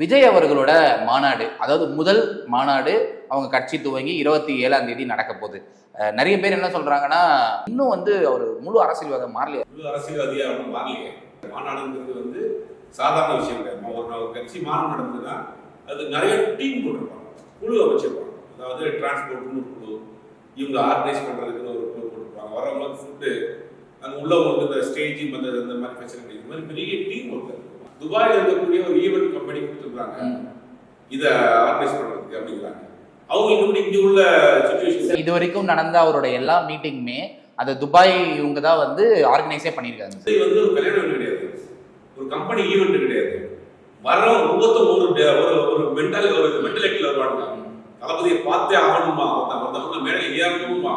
விஜய் அவர்களோட மாநாடு அதாவது முதல் மாநாடு அவங்க கட்சி துவங்கி இருபத்தி ஏழாம் தேதி நடக்க போகுது. நிறைய பேர் என்ன சொல்றாங்கன்னா இன்னும் வந்து அவர் முழு அரசியல்வாதம் மாறலையா. முழு அரசியல்வாதியா அவனும் மாறலையே. மாநாடுங்கிறது வந்து சாதாரண விஷயம் கிடையாது. ஒரு கட்சி மாநாடு நடந்ததுன்னா அது நிறைய டீம் போட்டிருப்பாங்க. குழு அமைச்சிருப்பாங்க அதாவது டிரான்ஸ்போர்ட்னு ஒரு குழு இவங்க ஆர்கனைஸ் பண்றதுக்குன்னு ஒரு குழு போட்டிருப்பாங்க. வரவங்களுக்கு ஃபுட்டு அங்கே உள்ளவங்களுக்கு இந்த ஸ்டேஜ் மற்ற இந்த மாதிரி பிரச்சனை இது மாதிரி பெரிய டீம் ஒருத்தர் துபாயில் இருக்கக்கூடிய ஒரு ஈவெண்ட் கம்பெனி கொடுத்துருக்காங்க இதை ஆர்கனைஸ் பண்றதுக்கு அப்படிங்கிறாங்க. அவங்க இப்படி இங்க உள்ள சுச்சுவேஷன் இது வரைக்கும் நடந்த அவரோட எல்லா மீட்டிங்குமே அந்த துபாய் இவங்க தான் வந்து ஆர்கனைஸே பண்ணியிருக்காங்க. இது வந்து ஒரு கல்யாணம் கிடையாது. ஒரு கம்பெனி ஈவெண்ட் கிடையாது. வரவங்க ஒவ்வொருத்தரும் ஒரு ஒரு ஒரு மென்டல் ஒரு மென்டலிட்டியில் வருவாங்க தளபதியை பார்த்தே ஆகணுமா? ஒருத்தன் ஒருத்தவங்க மேலே ஏறணுமா?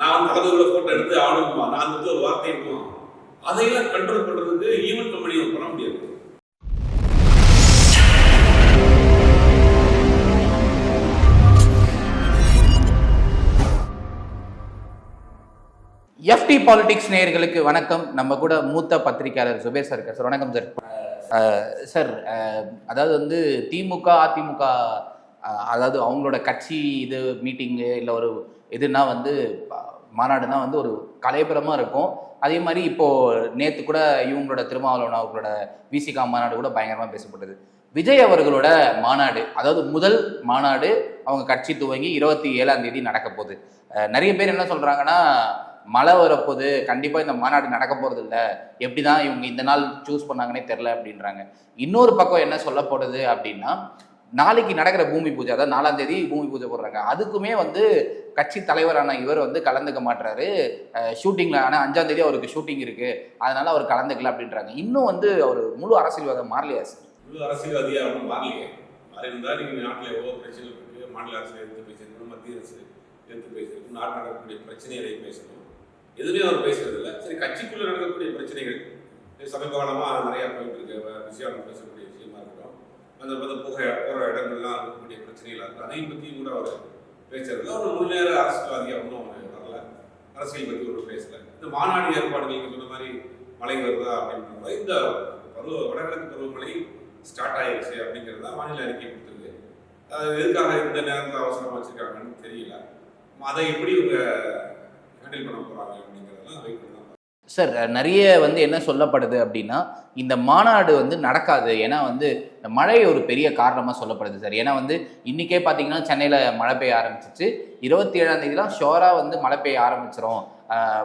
நான் வந்து தளபதியோட போட்டோ எடுத்து ஆகணுமா? நான் இடத்துல ஒரு வார்த்தை இருக்குமா அதையெல்லாம் கண்ட்ரோல் பண்றதுக்கு ஈவெண்ட் கம்பெனி பண்ண முடியாது. எஃப்டி பாலிடிக்ஸ் நேயர்களுக்கு வணக்கம். நம்ம கூட மூத்த பத்திரிகையாளர் சுபேர் சார் சார் வணக்கம் சார். சார் அதாவது வந்து திமுக அதிமுக அதாவது அவங்களோட கட்சி இது மீட்டிங்கு இல்லை ஒரு இதுனா வந்து மாநாடுனா வந்து ஒரு கலைபுரமாக இருக்கும். அதே மாதிரி இப்போது நேற்று கூட இவங்களோட திருமாவளவன் அவர்களோட விசிகா மாநாடு கூட பயங்கரமாக பேசப்பட்டது. விஜய் அவர்களோட மாநாடு அதாவது முதல் மாநாடு அவங்க கட்சி துவங்கி இருபத்தி ஏழாம் தேதி நடக்க போகுது நிறைய பேர் என்ன சொல்கிறாங்கன்னா மழை வரப்போகுது கண்டிப்பாக இந்த மாநாடு நடக்க போகிறது இல்லை. எப்படி தான் இவங்க இந்த நாள் சூஸ் பண்ணாங்கன்னே தெரில அப்படின்றாங்க. இன்னொரு பக்கம் என்ன சொல்லப்படுது அப்படின்னா நாளைக்கு நடக்கிற பூமி பூஜை அதாவது நாலாம் தேதி பூமி பூஜை போடுறாங்க. அதுக்குமே வந்து கட்சி தலைவரான இவர் வந்து கலந்துக்க மாட்டுறாரு ஷூட்டிங்கில் ஆனால் அஞ்சாம் தேதி அவருக்கு ஷூட்டிங் இருக்கு. அதனால அவர் கலந்துக்கல அப்படின்றாங்க. இன்னும் வந்து அவர் முழு அரசியல்வாதம் மாறலையா சார்? முழு அரசியல்வாதியா அவனும் மாறலையே. நாட்டில் எவ்வளோ பிரச்சனை இருக்கு. மாநில அரசு எடுத்து பேசணும் மத்திய அரசு எடுத்து பேசணும் நாட்டில் நடக்கக்கூடிய பிரச்சனைகளை பேசணும். எதுவுமே அவர் பேசுறது இல்லை சரி கட்சிக்குள்ள நடக்கக்கூடிய பிரச்சனைகள். சமீப காலமாக அது நிறையா போயிட்டு இருக்கு வ- விஷயம் பேசக்கூடிய விஷயமா இருக்கட்டும். அந்த அந்த புகை போகிற இடங்கள்லாம் இருக்கக்கூடிய பிரச்சனைகளாக இருக்கும் அதையும் பற்றியும் கூட அவர் பேசுறதுல ஒரு முன்னேற அரசியல்வாதியாக ஒன்றும் அவர் வரல. அரசியல் பற்றி ஒரு பேசல. இந்த மாநாடு ஏற்பாடு நீங்கள் சொன்ன மாதிரி மழை வருதா அப்படின்ற மாதிரி இந்த பருவ வடகிழக்கு பருவமழை ஸ்டார்ட் ஆயிடுச்சு அப்படிங்கிறது தான் மாநில அறிக்கை கொடுத்துருக்கு. அது எதுக்காக இந்த நேரத்தில் அவசரமாக வச்சிருக்காங்கன்னு தெரியல. அதை எப்படி இவங்க ஹேண்டில் பண்ண போகிறாங்க அப்படிங்கிறதெல்லாம் வெயிட் பண்ணலாம் சார் நிறைய வந்து என்ன சொல்லப்படுது அப்படின்னா இந்த மாநாடு வந்து நடக்காது. ஏன்னா வந்து இந்த மழை ஒரு பெரிய காரணமாக சொல்லப்படுது சார். ஏன்னா வந்து இன்றைக்கே பார்த்தீங்கன்னா சென்னையில் மழை பெய்ய ஆரம்பிச்சிச்சு. இருபத்தி ஏழாம் தேதிலாம் ஷோராக வந்து மழை பெய்ய ஆரம்பிச்சிரும்.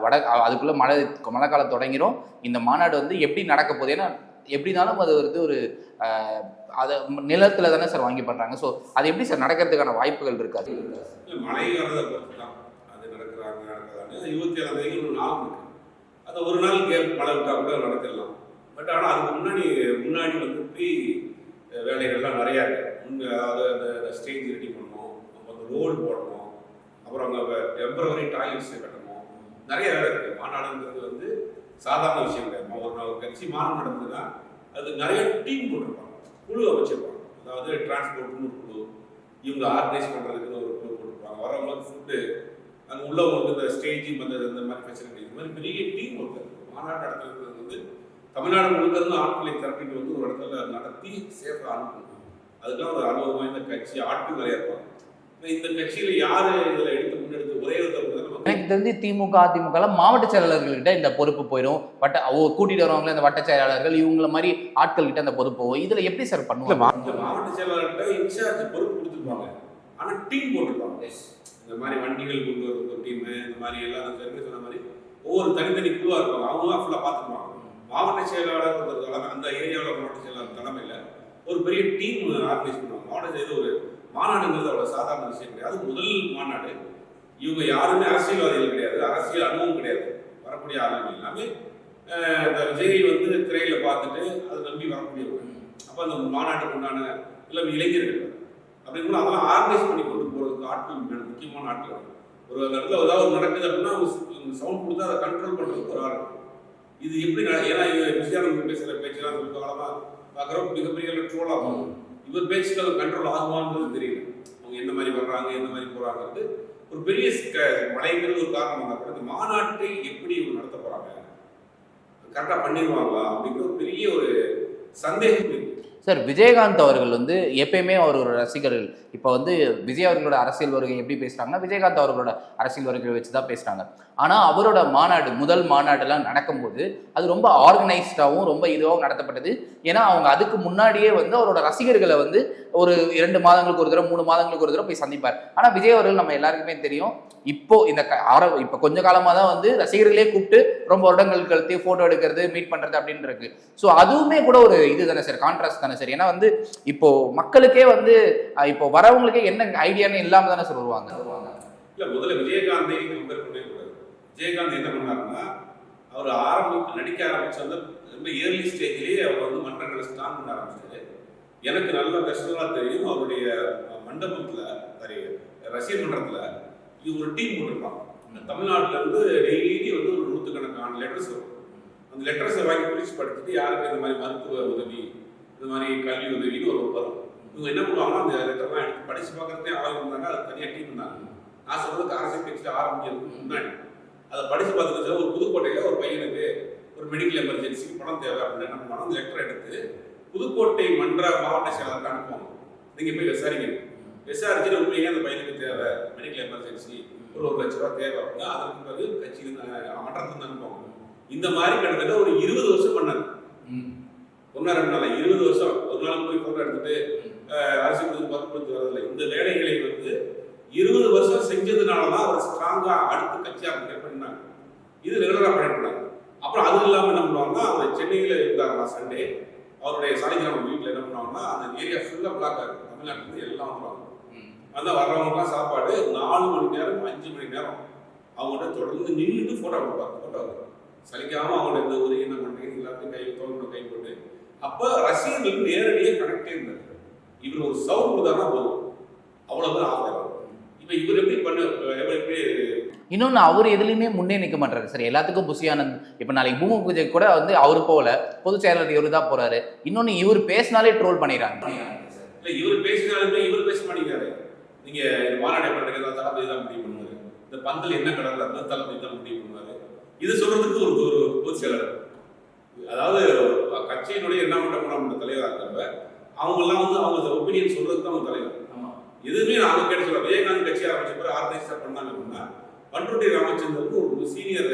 வட அதுக்குள்ளே மழை மழை காலம் தொடங்கிரும். இந்த மாநாடு வந்து எப்படி நடக்க போகுது? ஏன்னா எப்படினாலும் அது வந்து ஒரு அதை நிலத்தில் தானே சார் வாங்கி பண்ணுறாங்க ஸோ அது எப்படி சார் நடக்கிறதுக்கான வாய்ப்புகள் இருக்காது? மழை வர்றதை பொறுத்து தான் அது நடக்கிறாங்க நடக்கிறாங்க இருபத்தி ஏழாம் தேதி ஒரு நாள் இருக்கு. அந்த ஒரு நாள் கேப் மழை விட்டால் கூட நடத்திடலாம். பட் ஆனால் அதுக்கு முன்னாடி முன்னாடி வந்து ப்ரீ வேலைகள்லாம் நிறையா இருக்கு. முன்ன அதாவது அந்த ஸ்டேஜ் ரெடி பண்ணணும் அப்புறம் அந்த ரோடு போடணும் அப்புறம் அங்கே டெம்பரவரி டாய்லெட்ஸ் கட்டணும் நிறைய வேலை இருக்கு. மாநாடுங்கிறது வந்து சாதாரண விஷயம் கிடையாது. ஒரு கட்சி மாநாடு நடந்ததுன்னா அது நிறைய டீம் போட்டிருப்பாங்க. குழு அமைச்சிருப்பாங்க அதாவது டிரான்ஸ்போர்ட்னு ஒரு குழு இவங்க ஆர்கனைஸ் பண்ணுறதுக்குன்னு ஒரு குழு போட்டிருப்பாங்க. வரவங்களுக்கு ஃபுட்டு அங்கே உள்ளவங்களுக்கு இந்த ஸ்டேஜ் மற்ற இந்த மாதிரி இது மாதிரி பெரிய டீம் ஒர்க் மாநாடு நடத்துறது வந்து தமிழ்நாடு முழுக்க இருந்து ஆட்களை திரட்டிட்டு வந்து ஒரு இடத்துல நடத்தி சேஃபாக அனுப்பணும் அதுக்கெல்லாம் ஒரு அனுபவம் வாய்ந்த கட்சி ஆட்கள் நிறைய இருப்பாங்க. இந்த கட்சியில யாரு இதுல எடுத்து முன்னெடுத்து ஒரே ஒருத்தர் எனக்கு தெரிஞ்சு திமுக அதிமுக மாவட்ட செயலாளர்கள்கிட்ட இந்த பொறுப்பு போயிடும் வட்ட கூட்டிட்டு வருவாங்களே இந்த வட்ட செயலாளர்கள் இவங்கள மாதிரி ஆட்கள் கிட்ட அந்த பொறுப்பு போகும். இதுல எப்படி சார் பண்ணுவாங்க? இந்த மாவட்ட செயலாளர்கிட்ட இன்சார்ஜ் பொறுப்பு கொடுத்துருப்பாங்க. ஆனா டீம் போட்டிருப்பாங்க. இந்த மாதிரி வண்டிகள் கொண்டு வரும் ஒரு டீம் இந்த மாதிரி எல்லாம் அந்த சொன்ன மாதிரி ஒவ்வொரு தனித்தனி குழுவா இருப்பாங்க. அவங்க ஃபுல்லாக ஃபுல்லா பார்த்துக்குவாங்க மாவட்ட செயலாளர் தலைமை அந்த ஏரியாவில் மாவட்ட செயலாளர் தலைமையில் ஒரு பெரிய டீம் ஆர்கனைஸ் பண்ணுவாங்க. மாவட்ட செய்து ஒரு மாநாடுங்கிறது அவ்வளோ சாதாரண விஷயம் கிடையாது. அது முதல் மாநாடு. இவங்க யாருமே அரசியல்வாதிகள் கிடையாது. அரசியல் அனுபவம் கிடையாது. வரக்கூடிய ஆளுங்க எல்லாமே இந்த விஜய் வந்து திரையில பார்த்துட்டு அதை நம்பி வரக்கூடியவங்க. அப்போ அந்த மாநாட்டுக்கு உண்டான எல்லாம் இளைஞர்கள் அப்படிங்கும்போது அதெல்லாம் ஆர்கனைஸ் பண்ணி கொண்டு போகிறதுக்கு ஆட்கள் முக்கியமான ஆட்கள். ஒரு இடத்துல ஏதாவது நடக்குது அப்படின்னா சவுண்ட் கொடுத்தா அதை கண்ட்ரோல் பண்ணுறதுக்கு ஒரு ஆள். இது எப்படி ஏன்னா இவர் விஜயானந்த் பேசுகிற பேச்செல்லாம் ரொம்ப காலமாக பார்க்குறோம். மிகப்பெரிய ட்ரோல் ஆகும். இவர் பேச்சுக்கு அது கண்ட்ரோல் ஆகுமான்றது தெரியல. அவங்க எந்த மாதிரி வர்றாங்க எந்த மாதிரி போகிறாங்கிறது ஒரு பெரிய க- மழைங்கிறது ஒரு காரணம் இருந்தால் கூட இந்த மாநாட்டை எப்படி இவங்க நடத்த போகிறாங்க கரெக்டாக பண்ணிடுவாங்களா அப்படிங்கிற ஒரு பெரிய ஒரு சந்தேகம் இருக்கு. சார் விஜயகாந்த் அவர்கள் வந்து எப்பயுமே அவர் ஒரு ரசிகர்கள். இப்போ வந்து விஜய் அவர்களோட அரசியல் வருகை எப்படி பேசுகிறாங்கன்னா விஜயகாந்த் அவர்களோட அரசியல் வருகை வச்சு தான் பேசுகிறாங்க ஆனால் அவரோட மாநாடு முதல் மாநாடுலாம் நடக்கும்போது அது ரொம்ப ஆர்கனைஸ்டாகவும் ரொம்ப இதுவாகவும் நடத்தப்பட்டது. ஏன்னா அவங்க அதுக்கு முன்னாடியே வந்து அவரோட ரசிகர்களை வந்து ஒரு இரண்டு மாதங்களுக்கு ஒரு தடவை மூணு மாதங்களுக்கு ஒரு தடவை போய் சந்திப்பார். ஆனால் விஜய் அவர்கள் நம்ம எல்லாருக்குமே தெரியும் இப்போ இந்த க- ஆர இப்போ கொஞ்ச காலமாக தான் வந்து ரசிகர்களே கூப்பிட்டு ரொம்ப வருடங்கள் கழித்து ஃபோட்டோ எடுக்கிறது மீட் பண்ணுறது அப்படின்னு இருக்கு ஸோ அதுவுமே கூட ஒரு இது தானே சார் கான்ட்ராஸ்ட் தானே சார்? ஏன்னா வந்து இப்போ மக்களுக்கே வந்து இப்போ வரவங்களுக்கே என்ன ஐடியான்னு இல்லாம தானே சார் வருவாங்க. இல்ல முதல்ல விஜயகாந்தை கம்பேர் பண்ணவே கூடாது. விஜயகாந்த் என்ன பண்ணாருன்னா அவர் ஆரம்பத்தில் நடிக்க ஆரம்பிச்ச அந்த ரொம்ப இயர்லி ஸ்டேஜ்லேயே அவர் வந்து மன்றங்களை ஸ்டார்ட் பண்ண ஆரம்பிச்சாரு. எனக்கு நல்ல பெஸ்டலாக தெரியும் அவருடைய மண்டபத்தில் சாரி ரசிகர் மன்றத்தில் இது ஒரு டீம் போட்டிருப்பாங்க. இந்த தமிழ்நாட்டுல டெய்லி வந்து ஒரு நூற்றுக்கணக்கான லெட்டர்ஸ் வரும். அந்த லெட்டர்ஸை வாங்கி பிரிச்சு படிச்சுட்டு யாருக்கு இந்த மாதிரி மருத்துவ உதவி இந்த மாதிரி கல்வி உதவின்னு ஒரு வரும் இவங்க என்ன பண்ணுவாங்கன்னா அந்த லெட்டர்லாம் எடுத்து படிச்சு பார்க்கறதே ஆள் இருந்தாங்க. அது தனியாக டீம் இருந்தாங்க. நான் சொல்றதுக்கு அரசு பேச்சு ஆரம்பிக்கிறதுக்கு முன்னாடி. அதை படிச்சு பார்த்துட்டு ஒரு புதுக்கோட்டையில் ஒரு பையனுக்கு ஒரு மெடிக்கல் எமர்ஜென்சிக்கு பணம் தேவை அப்படின்னு என்ன பண்ணுவாங்க அந்த லெட்டர் எடுத்து புதுக்கோட்டை மன்ற மாவட்ட செயலாளருக்கு அனுப்புவாங்க. நீங்கள் போய் விசாரிக்கணும் விசாரிச்சுட்டு உண்மையிலே அந்த பையனுக்கு தேவை. மெடிக்கல் எமர்ஜென்சி ஒரு ஒரு லட்ச ரூபா தேவை அப்படின்னா அதற்கு பிறகு கட்சியில் மன்றத்தில் அனுப்புவாங்க. இந்த மாதிரி கிட்டத்தட்ட ஒரு இருபது வருஷம் பண்ணாங்க ஒன்றா ரெண்டு நாள் இருபது வருஷம் ஒரு நாள் போய் போட்டோ எடுத்துட்டு அரசு கொடுத்து பத்து கொடுத்து வரதில்லை. இந்த வேலைகளை வந்து இருபது வருஷம் செஞ்சதுனால தான் அவர் ஸ்ட்ராங்கா அடுத்த கட்சி அவங்க பண்ணாங்க. இது ரெகுலரா பண்ணிட்டு இருந்தாங்க அப்புறம் அது இல்லாம என்ன பண்ணுவாங்கன்னா அவர் சென்னையில இருந்தாருன்னா சண்டே அவருடைய சாலிகிராம வீட்டில் என்ன பண்ணுவாங்கன்னா அந்த ஏரியா ஃபுல்லா பிளாக்கா இருக்கும். தமிழ்நாட்டுல எல்லாம் வருவாங்க அந்த வர்றவங்கலாம் சாப்பாடு நாலு மணி நேரம் அஞ்சு மணி நேரம். அவங்கள்ட்ட தொடர்ந்து நின்றுட்டு போட்டோ கொடுப்பாங்க. போட்டோ சலிக்காம அவங்களோட இந்த ஒரு என்ன பண்றீங்க எல்லாத்தையும் கை தோல்வி கை போட்டு அப்ப ரசிகர்களுக்கு நேரடியாக கனெக்டே இருந்தார் இவர் ஒரு சவுண்ட் கொடுத்தாருன்னா போதும். அவ்வளவுதான் ஆகும் இப்ப இவர் எப்படி பண்ண எப்படி எப்படி இன்னொன்று அவர் எதுலையுமே முன்னே நிற்க மாட்டாரு. சார் எல்லாத்துக்கும் புஷி ஆனந்த் இப்போ நாளைக்கு பூமி பூஜை கூட வந்து அவர் போகல. பொதுச் செயலாளர் இவர் தான் போறாரு. இன்னொன்று இவர் பேசினாலே ட்ரோல் பண்ணிடுறாங்க. இல்ல இவர் பேசினாலுமே இவர் பேச மாட்டேங்கிறாரு. நீங்க மாநாடு எப்படி தளபதி தான் முடிவு பண்ணுவாரு. இந்த பந்தல் என்ன இருந்தா தளபதி தான் முடிவு பண்ணுவாரு. இது சொல்றதுக்கு ஒரு ஒரு பொதுச் செயலாளர். அதாவது கட்சியினுடைய எண்ணாமட்ட மூணாமட்ட தலைவராக இருக்கிறப்ப அவங்க எல்லாம் வந்து அவங்க ஒப்பீனியன் சொல்றதுக்கு தான் அவங்க தலைவர். எதுவுமே நாம கேட்டு சொல்ல விஜயகாந்த் கட்சி ஆரம்பிச்ச பிறகு ஆர்கனைஸா பண்ணாங்க அப்படின்னா பண்ருட்டி ராமச்சந்திரன் ஒரு சீனியர்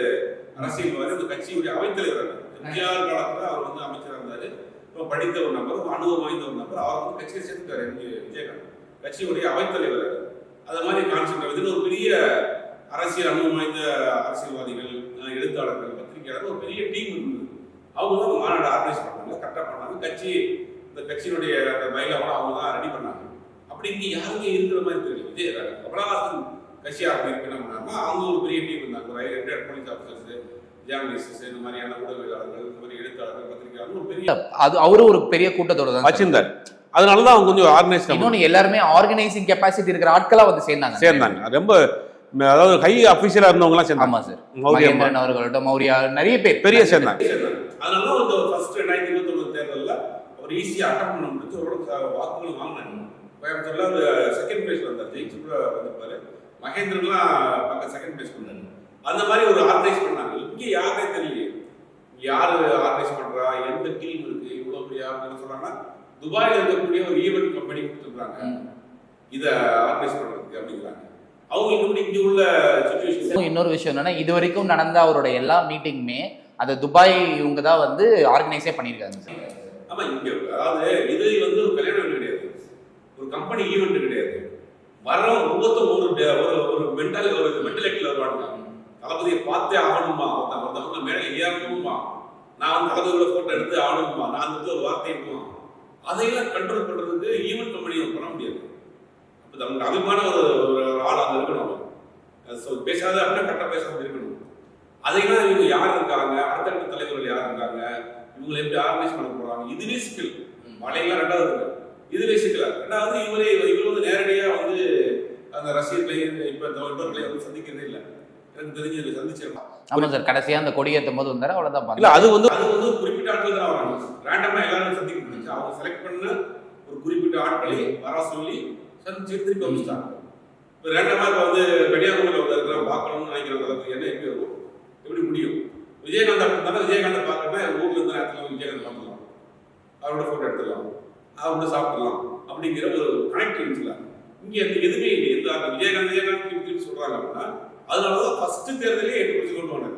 அரசியல்வாதி அந்த கட்சியுடைய அவைத்தலைவர் எம்ஜிஆர் காலத்துல அவர் வந்து அமைச்சராக இருந்தாரு. இப்போ படித்த ஒரு நபர் அனுபவம் வாய்ந்த ஒரு நபர் அவர் வந்து கட்சியை சேர்த்துட்டாரு விஜயகாந்த். கட்சியுடைய அவைத்தலைவர் அது மாதிரி கான்செப்ட் வந்து ஒரு பெரிய அரசியல் அனுபவம் வாய்ந்த அரசியல்வாதிகள் எழுத்தாளர்கள் பத்திரிகையாளர்கள் ஒரு பெரிய டீம் அவங்க தான் அந்த மாநாடு ஆர்கனைஸ் பண்ணாங்க கரெக்டாக பண்ணாங்க. கட்சி இந்த கட்சியினுடைய அந்த பயிலாவோட அவங்க தான் ரெடி பண்ணாங்க. அப்படி இங்க யாருமே இருக்கிற மாதிரி தெரியல. விஜய் கமலஹாசன் கட்சி ஆரம்பிக்க என்ன பண்ணாங்கன்னா அவங்க ஒரு பெரிய டீம் இருந்தாங்க. ஒரு ரிட்டையர்ட் போலீஸ் ஆஃபீஸர்ஸ் ஜேர்னலிஸ்ட் இந்த மாதிரியான ஊடகவியலாளர்கள் இந்த மாதிரி எழுத்தாளர்கள் பத்திரிகையாளர்கள் ஒரு பெரிய அது அவரும் ஒரு பெரிய கூட்டத்தோட தான் சார். வச்சிருந்தார் அதனால தான் அவங்க கொஞ்சம் ஆர்கனைஸ் இன்னொன்று எல்லாருமே ஆர்கனைசிங் கெப்பாசிட்டி இருக்கிற ஆட்களா வந்து சேர்ந்தாங்க. சேர்ந்தாங்க. ரொம்ப அதாவது ஹை அஃபீஷியலா இருந்தவங்கலாம் சேர்ந்தாங்க. ஆமா சார் மகேந்திரன் அவர்களோட மௌரியா நிறைய பேர். பெரிய சேர்ந்தாங்க. அதனால தான் இந்த ஃபர்ஸ்ட் ரெண்டாயிரத்தி இருபத்தி ஒன்பது தேர்தலில் அவர் ஈஸியா அட்டன் பண்ண முடிஞ்சு ஓரளவுக்கு வாக்குகள் வாங்கினாங்க கோயம்புத்தூர்ல ஒரு செகண்ட் பிளேஸ் வந்தார். ஜெயிச்சு கூட வந்திருப்பாரு. மகேந்திரன்லாம் பக்கம் செகண்ட் பிளேஸ் பண்ணாரு அந்த மாதிரி ஒரு ஆர்கனைஸ் பண்ணாங்க. இங்க யாருனே தெரியல யாரு ஆர்கனைஸ் பண்றா? எந்த டீம் இருக்கு? இவ்வளவு பெரிய ஆர்கனைஸ் சொல்றாங்கன்னா துபாயில இருக்கக்கூடிய ஒரு ஈவென்ட் கம்பெனி கொடுத்துருக்காங்க. இத ஆர்கனைஸ் பண்றதுக்கு அப்படிங்கிறாங்க. அவங்களுக்கு இப்படி இங்க உள்ள சுச்சுவேஷன் இன்னொரு விஷயம் என்னன்னா இது வரைக்கும் நடந்த அவரோட எல்லா மீட்டிங்குமே அந்த துபாய் இவங்க தான் வந்து ஆர்கனைஸே பண்ணியிருக்காங்க சார். ஆமா இங்க அதாவது இது வந்து ஒரு கல்யாணம் கிடையாது. ஒரு கம்பெனி ஈவெண்ட் கிடையாது. வரவன் ஒவ்வொருத்தரும் ஒரு ஒரு ஒரு மென்டல் ஒரு மென்டலிட்டியில் வருவாங்க தளபதியை பார்த்தே ஆகணுமா? ஒருத்தன் ஒருத்தவங்க மேலே ஏறணுமா? நான் வந்து தளபதியோட போட்டோ எடுத்து ஆகணுமா? நான் இடத்துல ஒரு வார்த்தை இருக்குமா அதையெல்லாம் கண்ட்ரோல் பண்றதுக்கு ஈவெண்ட் கம்பெனி பண்ண முடியாது. அப்போ நமக்கு அபிமான ஒரு ஒரு ஆள் அங்கே இருக்கணும் சொல் பேசாத அப்படின்னா கரெக்டாக பேசாம இருக்கணும். அதையெல்லாம் இவங்க யார் இருக்காங்க? அடுத்தடுத்த தலைவர்கள் யார் இருக்காங்க? இவங்களை எப்படி ஆர்கனைஸ் பண்ண போறாங்க? இதுவே சிக்கல் மழையெல்லாம் ரெண்டாவது இருக்கு இதுவே சிக்கல் ரெண்டாவது இவரே இவர் வந்து நேரடியா வந்து அந்த ரசிகர்களை இப்ப தொண்டர்களை வந்து சந்திக்கிறதே இல்லை. எனக்கு தெரிஞ்சு இதை சந்திச்சிருக்கலாம் ஆமா சார். கடைசியா அந்த கொடியேற்றும் போது வந்தாரு. அவ்வளவுதான் இல்ல அது வந்து அது வந்து குறிப்பிட்ட ஆட்கள் தான் வராங்க. ரேண்டமா எல்லாரும் சந்திக்க முடிஞ்சு அவங்க செலக்ட் பண்ண ஒரு குறிப்பிட்ட ஆட்களை வர சொல்லி சந்திச்சு திருப்பி அமைச்சிட்டாங்க இப்போ ரேண்டமா இப்போ வந்து கன்னியாகுமரியில் வந்து இருக்கிற பார்க்கணும்னு நினைக்கிற அளவுக்கு என்ன எப்படி வரும் எப்படி முடியும்? விஜயகாந்த் அப்படி தானே விஜயகாந்த் பார்க்கணும்னா ஊர்ல இருந்த நேரத்தில் விஜயகாந்த் பார்த்துக்கலாம் அவரோட ஃபோட்டோ எடுத்துக்கலாம் அவங்க சாப்பிடலாம். அப்படிங்கிற ஒரு கனெக்ட் இருந்துச்சுல. இங்க அந்த எதுவுமே இல்லை. எந்த அந்த விஜயகாந்த் விஜயகாந்த் சொல்றாங்க அப்படின்னா அதனாலதான் ஃபர்ஸ்ட் தேர்தலே எட்டு பர்சன்ட் கொண்டு வந்தாங்க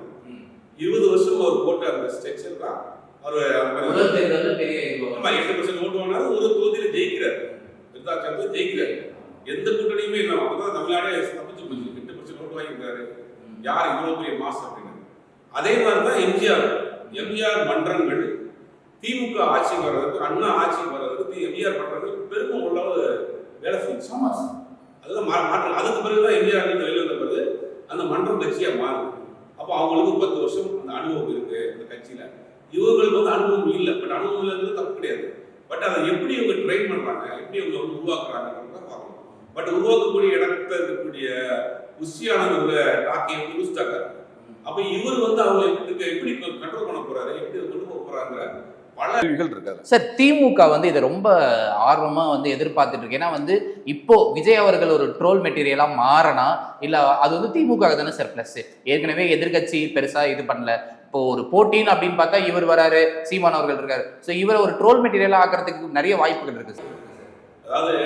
இருபது வருஷம் அவர் போட்ட அந்த ஸ்ட்ரக்சர் தான் அவர் பெரிய எட்டு பர்சன்ட் ஓட்டு வாங்கினாரு. ஒரு தொகுதியில ஜெயிக்கிறார். விருத்தாச்சலத்துல ஜெயிக்கிறார். எந்த கூட்டணியுமே இல்லாம அப்பதான் தமிழ்நாடே தப்பிச்சு போச்சு. எட்டு பர்சன்ட் ஓட்டு வாங்கியிருக்காரு. யார் இவ்வளவு பெரிய மாஸ் அப்படின்னு. அதே மாதிரி தான் எம்ஜிஆர். எம்ஜிஆர் மன்றங்கள் திமுக ஆட்சி வர்றதுக்கு அண்ணா ஆட்சி வர்றதுக்கு எம்ஜிஆர் மன்றங்கள் பெருமை உள்ளவு வேலை செஞ்சு ஆமா சார் அதெல்லாம் மா- மாற்றம் அதுக்கு பிறகு தான் எம்ஜிஆர் இருந்து வெளில வந்த பிறகு அந்த மன்றம் கட்சியா மாறுது. அப்போ அவங்களுக்கு பத்து வருஷம் அந்த அனுபவம் இருக்கு அந்த கட்சியில. இவங்களுக்கு வந்து அனுபவம் இல்லை. பட் அனுபவம் இல்லைங்கிறது தப்பு கிடையாது. பட் அதை எப்படி இவங்க ட்ரெயின் பண்றாங்க? எப்படி இவங்க வந்து உருவாக்குறாங்கிறத பார்க்கணும். பட் உருவாக்கக்கூடிய இடத்துல இருக்கக்கூடிய உச்சியான ஒரு டாக்கை வந்து யூஸ்டாக்க அப்ப இவர் வந்து அவங்க எப்படி கண்ட்ரோல் பண்ண போறாரு? எப்படி கொண்டு போக போறாங்கிற சார் திமுக வந்து இதை ரொம்ப ஆர்வமா வந்து எதிர்பார்த்துட்டு இருக்கு. ஏன்னா வந்து இப்போ விஜய் அவர்கள் ஒரு ட்ரோல் மெட்டீரியலா மாறனா இல்ல அது வந்து திமுக தானே சார் பிளஸ் ஏற்கனவே எதிர்க்கட்சி பெருசா இது பண்ணல. இப்போ ஒரு போட்டின்னு அப்படின்னு பார்த்தா இவர் வராரு சீமான் அவர்கள் இருக்காரு. ஸோ இவரை ஒரு ட்ரோல் மெட்டீரியலா ஆக்கிறதுக்கு நிறைய வாய்ப்புகள் இருக்கு சார். அதாவது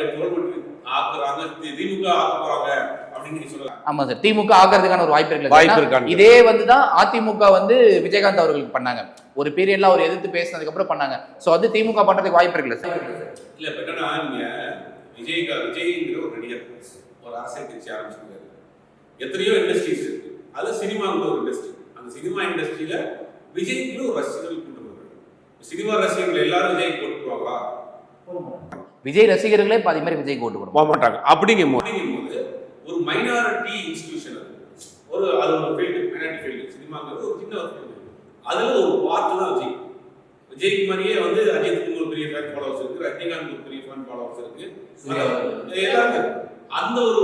ஆக்குறாங்க திமுக ஆக்க போறாங்க அப்படின்னு நீங்க சொல்லலாம். ஆமா சார் திமுக ஆகிறதுக்கான ஒரு வாய்ப்பு இருக்கு இதே வந்து தான் அதிமுக வந்து விஜயகாந்த் அவர்களுக்கு பண்ணாங்க. ஒரு பீரியட்ல அவர் எதிர்த்து பேசினதுக்கு அப்புறம் பண்ணாங்க. ஸோ அது திமுக பண்றதுக்கு வாய்ப்பு இருக்குல்ல சார்? இல்ல என்னன்னா நீங்க விஜய் விஜய்ங்கிற ஒரு நடிகர் ஒரு அரசியல் கட்சி ஆரம்பிச்சிருக்காரு. எத்தனையோ இண்டஸ்ட்ரீஸ் இருக்கு. அது சினிமாங்கிற ஒரு இண்டஸ்ட்ரி அந்த சினிமா இண்டஸ்ட்ரியில விஜய்ங்கிற ஒரு ரசிகர்கள் கூட்டம் சினிமா ரசிகர்கள் எல்லாரும் விஜய் போட்டுக்குவாங்களா? விஜய் ரசிகர்களே பாதி மாதிரி விஜய்க்கு ஓட்டு போடுவாங்க. போக மாட்டாங்க அப்படிங்கும் போது அப்படிங்கும்போது ஒரு மைனாரிட்டி இன்ஸ்டிடியூஷன் அது. ஒரு அது ஒரு ஃபீல்டு மைனாரிட்டி ஃபீல்டு சினிமாங்கிறது ஒரு சின்ன ஒரு ஃபீல்டு அதுல ஒரு பார்ட் தான் விஜய். விஜய்க்கு மாதிரியே வந்து அஜித்துக்கு ஒரு பெரிய ஃபேன் ஃபாலோவர்ஸ் இருக்கு ரஜினிகாந்த் ஒரு பெரிய ஃபேன் ஃபாலோவர்ஸ் இருக்கு. எல்லாமே. அந்த ஒரு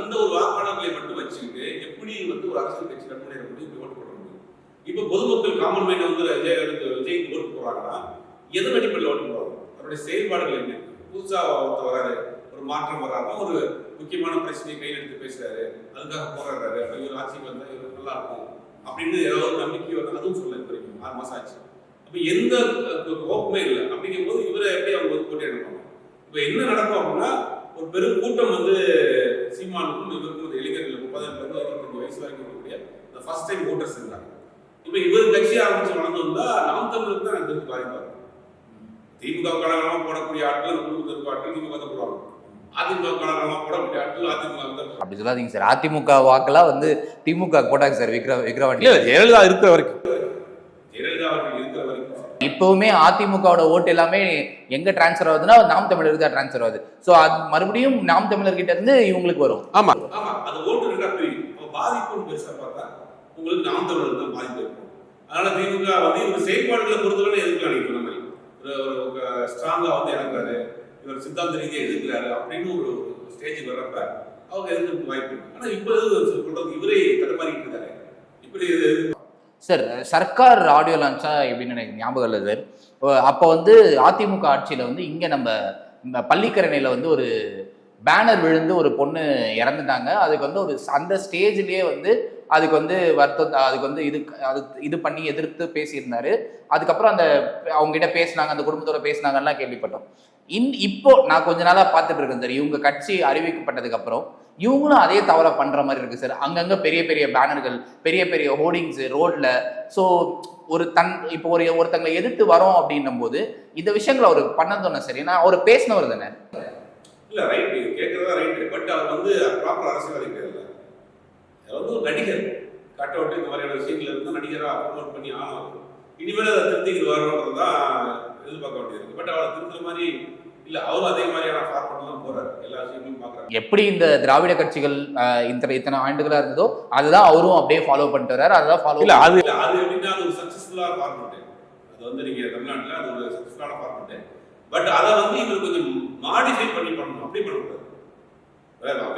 அந்த ஒரு வாக்காளர்களை மட்டும் வச்சுக்கிட்டு எப்படி வந்து ஒரு அரசியல் கட்சி ரன் பண்ணிட முடியும் இப்படி ஓட்டு போட முடியும்? இப்போ பொதுமக்கள் காமன் மைண்ட் வந்து விஜய் விஜய்க்கு ஓட்டு போறாங்கன்னா எதன் அடிப்படையில் ஓட்டு போறாங்க அவருடைய செயல்பாடுகள் என்ன புதுசாக ஒருத்தர் வராரு ஒரு மாற்றம் வர்றாருன்னா ஒரு முக்கியமான பிரச்சனையை கையில் எடுத்து பேசுறாரு. அதுக்காக போராடுறாரு. இவர் ஆட்சிக்கு வந்தால் இவர் நல்லா இருக்கும் அப்படின்னு ஏதாவது ஒரு நம்பிக்கை வந்து அதுவும் சொல்ல இது வரைக்கும் ஆறு மாதம் ஆச்சு. அப்போ எந்த ஹோப்புமே இல்லை. அப்படிங்கும்போது இவரை எப்படி அவங்க வந்து போட்டி எடுப்பாங்க இப்போ என்ன நடக்கும் அப்படின்னா ஒரு பெரும் கூட்டம் வந்து சீமானுக்கும் இவருக்கும் ஒரு இளைஞர்கள் முப்பதாயிரம் பேர் இருபத்தஞ்சு வயசு வரைக்கும் இருக்கக்கூடிய இந்த ஃபர்ஸ்ட் டைம் ஓட்டர்ஸ் இருந்தாங்க. இப்போ இவர் கட்சி ஆரம்பிச்சு வளர்ந்து வந்தா நாம் தமிழுக்கு தான் எனக்கு பாதிப்பாரு. திமுக கழகமா போடக்கூடிய ஆட்கள் குடும்பத்திற்கு ஆட்கள் திமுக தான் போடுவாங்க. அதிமுக கழகமா போடக்கூடிய ஆட்கள் அதிமுக தான் அப்படி சொல்லாதீங்க சார். அதிமுக வாக்கெல்லாம் வந்து திமுக போட்டாங்க சார் விக்ர விக்ரவாண்டி. இல்ல ஜெயலலிதா இருக்கிற வரைக்கும். ஜெயலலிதா அவர்கள் இருக்கிற வரைக்கும். இப்பவுமே அதிமுகவோட ஓட்டு எல்லாமே எங்க டிரான்ஸ்ஃபர் ஆகுதுன்னா நாம் தமிழருக்கு தான் டிரான்ஸ்ஃபர் ஆகுது. ஸோ அது மறுபடியும் நாம் தமிழர் கிட்ட இருந்து இவங்களுக்கு வரும். ஆமா. ஆமா அது ஓட்டு ரெண்டா பிரியும். பாதிப்புன்னு பார்த்தா உங்களுக்கு நாம் தமிழர் தான் பாதிப்பு இருக்கும் அதனால திமுக வந்து இவர் செயல்பாடுகளை பொறுத்தவரை சொன்ன மாதிரி ஒரு ஸ்ட்ராங்காக வந்து இறங்குறாரு. இவர் சித்தாந்த ரீதியாக எதிர்க்கிறாரு அப்படின்னு ஒரு ஸ்டேஜ் வர்றப்ப அவங்க எதிர்க்கு வாய்ப்பு இருக்கு. ஆனால் இப்போ எது சொல்றது இவரே தடுமாறிட்டு இருக்காரு? இப்படி இது சார் சர்க்கார் ஆடியோ லான்ச்சா எப்படின்னு எனக்கு ஞாபகம் இல்லை சார் அப்போ வந்து அதிமுக ஆட்சியில் வந்து இங்கே நம்ம இந்த பள்ளிக்கரணையில் வந்து ஒரு பேனர் விழுந்து ஒரு பொண்ணு இறந்துட்டாங்க. அதுக்கு வந்து ஒரு அந்த ஸ்டேஜ்லேயே வந்து அதுக்கு வந்து வருத்தம் அதுக்கு வந்து இது அது இது பண்ணி எதிர்த்து பேசியிருந்தாரு. அதுக்கப்புறம் அந்த அவங்ககிட்ட பேசினாங்க அந்த குடும்பத்தோட பேசினாங்கலாம் கேள்விப்பட்டோம். இன் இப்போ நான் கொஞ்ச நாளாக பார்த்துட்டு இருக்கேன் சார். இவங்க கட்சி அறிவிக்கப்பட்டதுக்கு அப்புறம் இவங்களும் அதே தவறை பண்ற மாதிரி இருக்கு சார். அங்கங்க பெரிய பெரிய பேனர்கள் பெரிய பெரிய ஹோர்டிங்ஸ் ரோட்ல. ஸோ ஒரு தன் இப்போ ஒரு ஒருத்தங்களை எதிர்த்து வரோம் அப்படின்னும் போது இந்த விஷயங்களை அவர் பண்ணதோன்னு சரி. ஏன்னா அவர் பேசினவர் தானே? இல்ல ரைட் கேட்கறதா ரைட் பட் அவர் வந்து ப்ராப்பர் அரசியல்வாதி வந்து ஒரு நடிகர். கட் அவுட் இந்த மாதிரியான விஷயங்கள் இருந்தால் நடிகராக ப்ரொமோட் பண்ணி ஆகணும். இனிமேல் அதை திருத்திக்கிட்டு வரணுன்றது தான் எதிர்பார்க்க வேண்டியது பட் அவரை திருத்துற மாதிரி இல்ல அவரும் அதே மாதிரியான ஃபார்மட் தான் போறாரு. எல்லா விஷயங்களும் பாக்குறாரு எப்படி இந்த திராவிட கட்சிகள் இந்த இத்தனை ஆண்டுகளா இருந்ததோ அதுதான் அவரும் அப்படியே ஃபாலோ பண்ணிட்டு வர்றாரு. அதுதான் ஃபாலோ இல்ல அது இல்ல அது எப்படின்னா அது ஒரு சக்சஸ்ஃபுல்லான ஃபார்மட் அது வந்து நீங்க தமிழ்நாட்டுல அது ஒரு சக்சஸ்ஃபுல்லான ஃபார்மட் பட் அதை வந்து இவர் கொஞ்சம் மாடிஃபை பண்ணி பண்ணணும். அப்படி பண்ணக்கூடாது.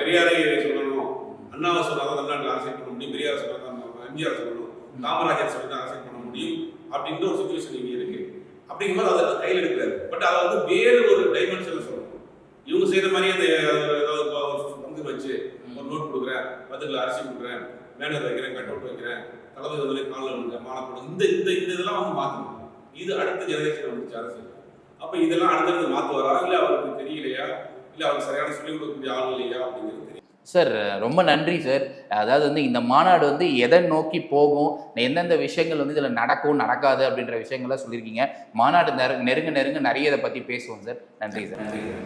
பெரியாரை சொல்லணும். அண்ணாவை சொன்னாதான் தமிழ்நாட்டில் அரசியல் பண்ண முடியும் பெரியார் சொன்னாதான் எம்ஜிஆர் சொல்லணும் காமராஜர் சொல்லி தான் அரசியல் பண்ண முடியும் அப்படின்ற ஒரு சுச்சுவேஷன் இங்க இருக்கு. அப்படிங்கும்போது அதை கையில் எடுக்கிறாரு. பட் அதை வந்து வேறு ஒரு டைமென்ஷன்ல சொல்லணும். இவங்க செய்யற மாதிரி அந்த ஏதாவது பங்கு வச்சு ஒரு நோட் கொடுக்குறேன் பத்து கிலோ அரிசி கொடுக்குறேன் பேனர் வைக்கிறேன் கட் அவுட் வைக்கிறேன் தளபதி வந்து காலில் விழுங்க மாலை போடுங்க இந்த இந்த இந்த இதெல்லாம் வந்து மாற்றணும் இது அடுத்த ஜெனரேஷன் வந்துச்சு அரசியல். அப்ப இதெல்லாம் அடுத்தடுத்து மாத்துவாரா? இல்ல அவருக்கு தெரியலையா? இல்ல அவருக்கு சரியான சொல்லிக் கொடுக்கக்கூடிய ஆள் இல்லையா? அப்படிங்கிறது சார் ரொம்ப நன்றி சார். அதாவது வந்து இந்த மாநாடு வந்து எதை நோக்கி போகும் எந்தெந்த விஷயங்கள் வந்து இதில் நடக்கும் நடக்காது அப்படின்ற விஷயங்கள்லாம் சொல்லியிருக்கீங்க. மாநாடு நெருங்க நெருங்க நெருங்க நிறைய இதை பற்றி பேசுவோம் சார் நன்றி சார். நன்றி சார்.